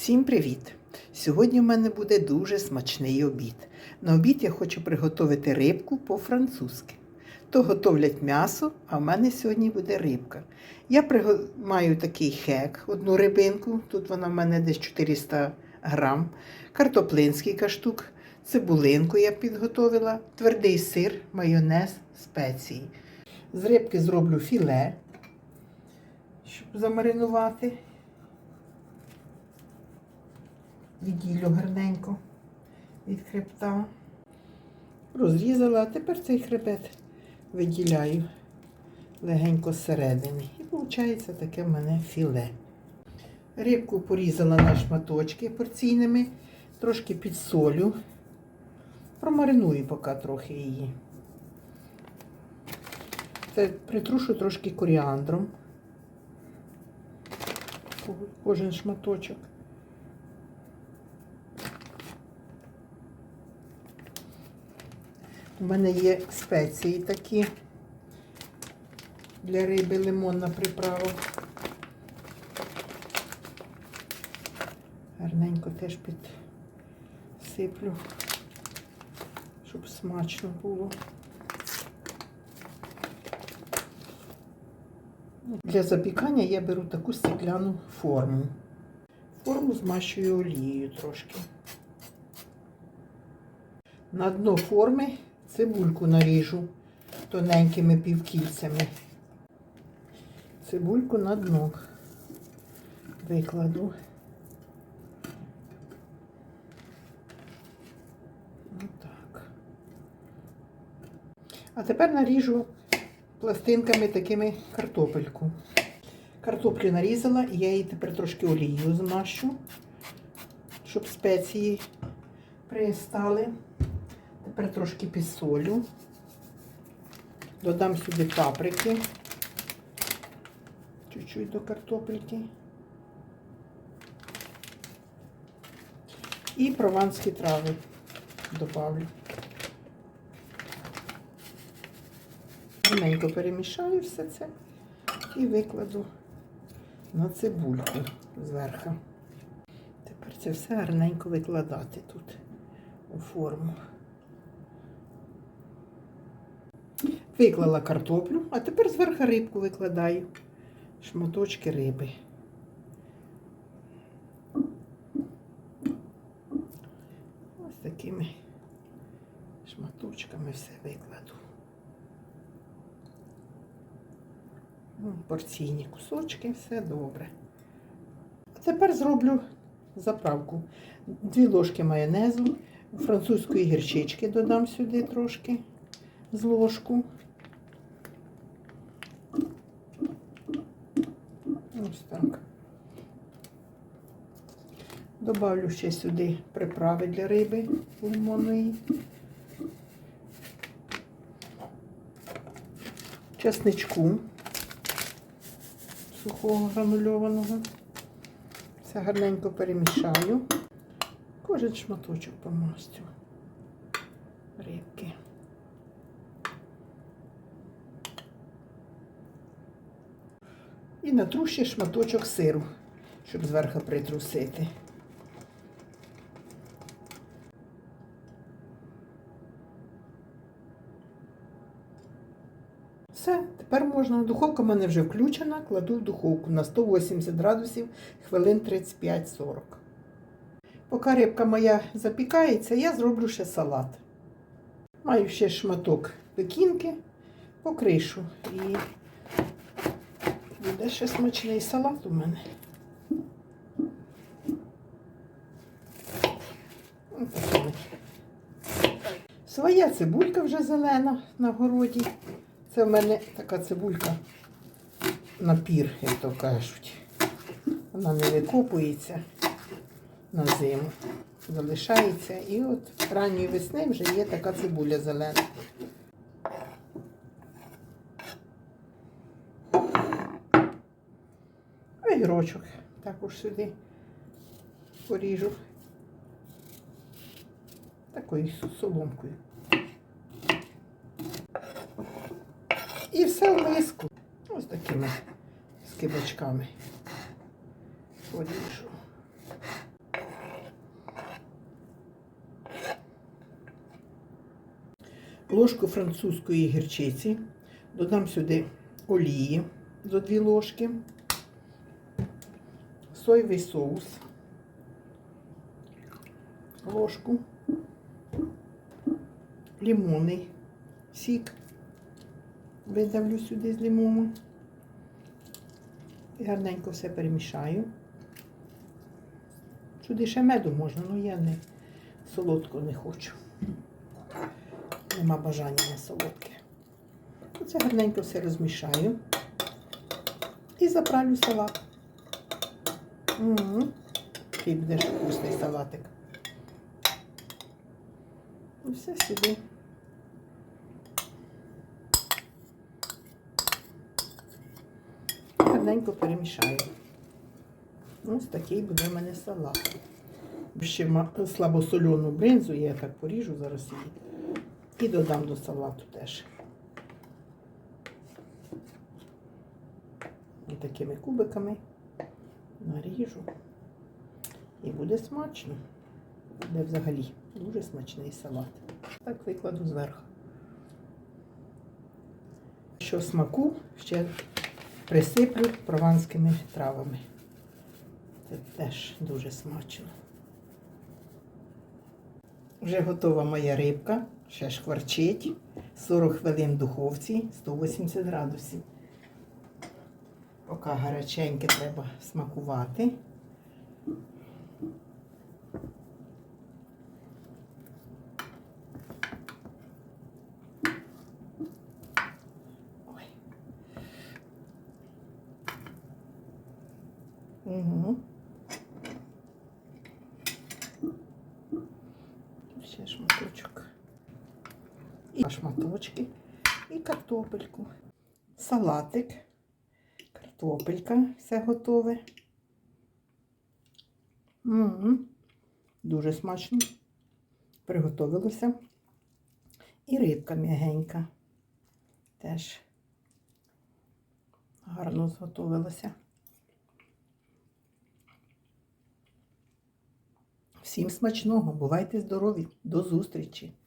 Всім привіт! Сьогодні в мене буде дуже смачний обід. На обід я хочу приготувати рибку по-французьки. То готовлять м'ясо, а в мене сьогодні буде рибка. Я приго- маю такий хек, одну рибинку, тут вона в мене десь 400 грам, картоплинський каштук, цибулинку я підготовила, твердий сир, майонез, спеції. З рибки зроблю філе, щоб замаринувати. Відділю гарненько від хребта. Розрізала, а тепер цей хребет виділяю легенько зсередини. І виходить таке в мене філе. Рибку порізала на шматочки порційними, трошки підсолю. Промариную поки трохи її. Це притрушу трошки коріандром. Кожен шматочок. У мене є спеції такі для риби лимонна приправа. Гарненько теж підсиплю, щоб смачно було. Для запікання я беру таку стекляну форму. Форму змащую олією трошки. На дно форми цибульку наріжу тоненькими півкільцями. Цибульку на дно викладу. Отак. А тепер наріжу пластинками такими картопельку. Картоплю нарізала, я її тепер трошки олією змащу, щоб спеції пристали. Тепер трошки підсолю. Додам сюди паприки. Чуть-чуть до картопельки. І прованські трави добавлю. Гарненько перемішаю все це і викладу на цибульку зверху. Тепер це все гарненько викладати тут у форму. Виклала картоплю, а тепер зверху рибку викладаю. Шматочки риби. Ось такими шматочками все викладу. Ну, Порційні кусочки, все добре. А тепер зроблю заправку. Дві ложки майонезу, французької гірчички додам сюди трошки з ложку. Ось так. Добавлю ще сюди приправи для риби лимонної. Чесничку сухого гранульованого. Все гарненько перемішаю. Кожен шматочок помастю рибки. І натру шматочок сиру, щоб зверху притрусити. Все, тепер можна. Духовка в мене вже включена, кладу в духовку на 180 градусів хвилин 35-40. Поки рибка моя запікається, я зроблю ще салат. Маю ще шматок пекінки, покришу і Буде ще смачний салат у мене. Своя цибулька вже зелена на городі. Це в мене така цибулька напір, як то кажуть. Вона не викопується на зиму. Залишається. І от ранньої весни вже є така цибуля зелена. огірочок також сюди поріжу такою соломкою. І все в миску. Ось такими скибочками поріжу. Ложку французької гірчиці, додам сюди олії до дві ложки соєвий соус, ложку, лимонний сік, видавлю сюди з лимону. І гарненько все перемішаю. Сюди ще меду можна, але я не солодко не хочу. Нема бажання на солодке. Оце гарненько все розмішаю і заправлю салат. Такий буде вкусний салатик. І все сюди. Гарненько перемішаю. Ось такий буде в мене салат. Ще слабосолену бринзу я так поріжу зараз її. І додам до салату теж. І такими кубиками наріжу. І буде смачно. Буде взагалі дуже смачний салат. Так викладу зверху. Що смаку ще присиплю прованськими травами. Це теж дуже смачно. Вже готова моя рибка, ще шкварчить. 40 хвилин в духовці, 180 градусів. Поки гаряченьке треба смакувати. Ой. Угу. Ще шматочок. І шматочки. І картопельку. Салатик. Картопелька. Все готове. Угу. Дуже смачно. Приготовилося. І рибка м'ягенька. Теж гарно зготовилася. Всім смачного, бувайте здорові, до зустрічі!